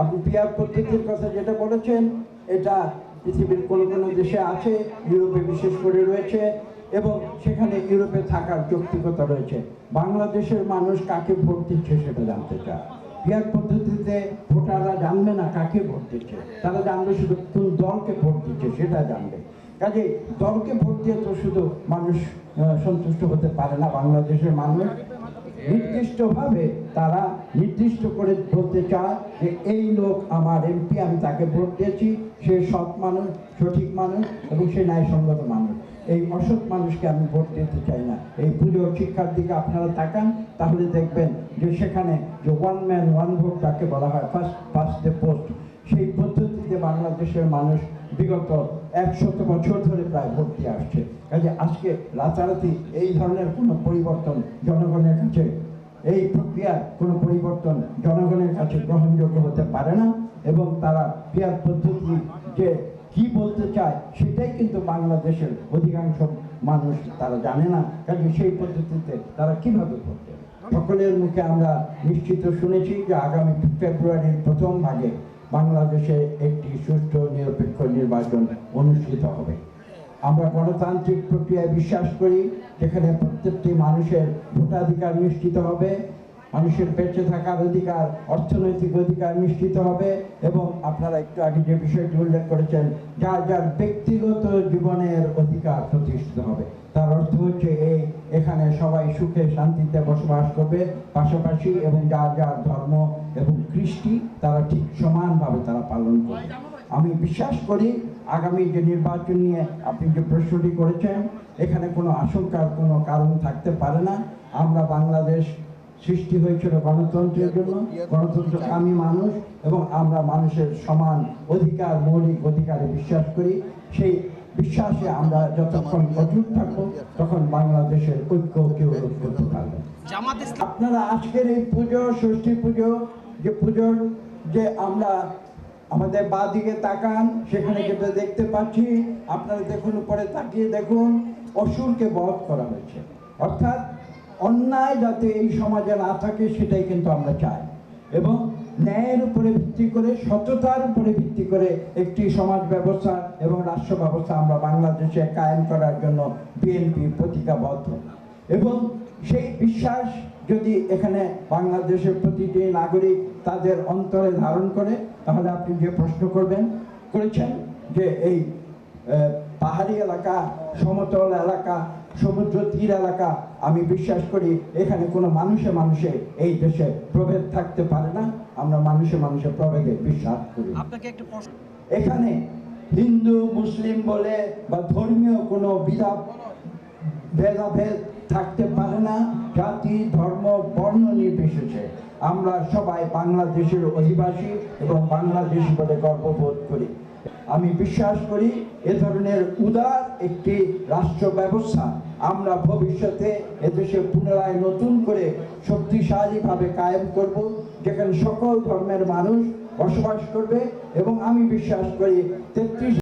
আপনি পিয়ার পদ্ধতির কথা যেটা বলেছেন, এটা পৃথিবীর কোনো কোনো দেশে আছে, ইউরোপে বিশেষ করে রয়েছে, এবং সেখানে ইউরোপে থাকার যৌক্তিকতা রয়েছে। বাংলাদেশের মানুষ কাকে ভোট দিচ্ছে সেটা জানতে চায়। পিয়ার পদ্ধতিতে ভোটাররা জানবে না কাকে ভোট দিচ্ছে। তারা জানবে শুধু কোন দলকে ভোট দিচ্ছে সেটা জানবে। কাজে দলকে ভোট দিয়ে তো শুধু মানুষ সন্তুষ্ট হতে পারে না বাংলাদেশের মানুষ। নির্দিষ্টভাবে তারা নির্দিষ্ট করে বলতে চায় যে এই লোক আমার এমপি আমি তাকে ভোট দিয়েছি, সে সৎ মানুষ, সঠিক মানুষ এবং সে ন্যায়সঙ্গত মানুষ। এই অসৎ মানুষকে আমি ভোট দিতে চাই না। এই পুজোর শিক্ষার দিকে আপনারা তাকান, তাহলে দেখবেন যে সেখানে যে ওয়ান ম্যান ওয়ান ভোট তাকে বলা হয় ফার্স্ট ফার্স্ট দ্য পোস্ট সেই পদ্ধতিতে বাংলাদেশের মানুষ বিগত একশত বছর ধরে প্রায় ভোট দিয়ে আসছে। কাজে আজকে রাতারাতি এই ধরনের কোনো পরিবর্তন জনগণের কাছে এই প্রক্রিয়ার কোনো পরিবর্তন জনগণের কাছে গ্রহণযোগ্য হতে পারে না এবং তারা পিয়ার পদ্ধতি যে কি বলতে চায় সেটাই কিন্তু বাংলাদেশের অধিকাংশ মানুষ তারা জানে না। কাজে সেই পদ্ধতিতে তারা কীভাবে দেবে সকলের মুখে আমরা নিশ্চিত শুনেছি যে আগামী ফেব্রুয়ারির প্রথম ভাগে বাংলাদেশে একটি সুষ্ঠু নিরপেক্ষ নির্বাচন অনুষ্ঠিত হবে। আমরা গণতান্ত্রিক প্রক্রিয়ায় বিশ্বাস করি, যেখানে প্রত্যেকটি মানুষের ভোটাধিকার নিশ্চিত হবে, মানুষের বেঁচে থাকার অধিকার, অর্থনৈতিক অধিকার নিশ্চিত হবে, এবং আপনারা একটু আগে যে বিষয়টি উল্লেখ করেছেন, যার যার ব্যক্তিগত জীবনের অধিকার প্রতিষ্ঠিত হবে। তার অর্থ হচ্ছে এই, এখানে সবাই সুখে শান্তিতে বসবাস করবে, পাশাপাশি এবং যার যার ধর্ম এবং কৃষ্টি, তারা ঠিক সমানভাবে তারা পালন করবে। আমি বিশ্বাস করি আগামী যে নির্বাচন নিয়ে আপনি যে প্রশ্নটি করেছেন এখানে কোনো আশঙ্কার কোনো কারণ থাকতে পারে না। আমরা বাংলাদেশ সৃষ্টি হয়েছিল গণতন্ত্রের জন্য। গণতন্ত্রকামী মানুষ এবং আমরা মানুষের সমান অধিকার মৌলিক অধিকারে বিশ্বাস করি। সেই বিশ্বাসে আমরা যতক্ষণ অটুট থাকব তখন বাংলাদেশের ঐক্য কেউ রোধ করতে পারবে আপনারা আজকের এই পুজো ষষ্ঠী পুজো যে পুজোর যে আমরা আমাদের বাঁ দিকে তাকান, সেখানে যেটা দেখতে পাচ্ছি, আপনারা দেখুন, উপরে তাকিয়ে দেখুন, অসুরকে বধ করা হয়েছে। অর্থাৎ অন্যায় যাতে এই সমাজে না থাকে, সেটাই কিন্তু আমরা চাই। এবং ন্যায়ের উপরে ভিত্তি করে, সততার উপরে ভিত্তি করে একটি সমাজ ব্যবস্থা এবং রাষ্ট্র ব্যবস্থা আমরা বাংলাদেশে কায়েম করার জন্য বিএনপি প্রতিজ্ঞাবদ্ধ। এবং সেই বিশ্বাস যদি এখানে বাংলাদেশের প্রতিটি নাগরিক তাদের অন্তরে ধারণ করে তাহলে আপনি যে প্রশ্ন করবেন করেছেন যে এই পাহাড়ি এলাকা সমতল এলাকা সমুদ্র তীর এলাকা আমি বিশ্বাস করি এখানে কোনো মানুষে মানুষে এই দেশে প্রভেদ থাকতে পারে না। আমরা মানুষে মানুষে প্রভেদে বিশ্বাস করি। আপনাকে একটা প্রশ্ন এখানে হিন্দু মুসলিম বলে বা ধর্মীয় কোনো বিধা ভেদাভেদ থাকতে পারে না। জাতি, ধর্ম, বর্ণ নির্বিশেষে আমরা সবাই বাংলাদেশের অধিবাসী এবং বাংলাদেশি বলে গর্ববোধ করি। আমি বিশ্বাস করি এ ধরনের উদার একটি রাষ্ট্র ব্যবস্থা আমরা ভবিষ্যতে এদেশে পুনরায় নতুন করে শক্তিশালীভাবে কায়েম করব, যেখানে সকল ধর্মের মানুষ বসবাস করবে এবং আমি বিশ্বাস করি তেত্রিশ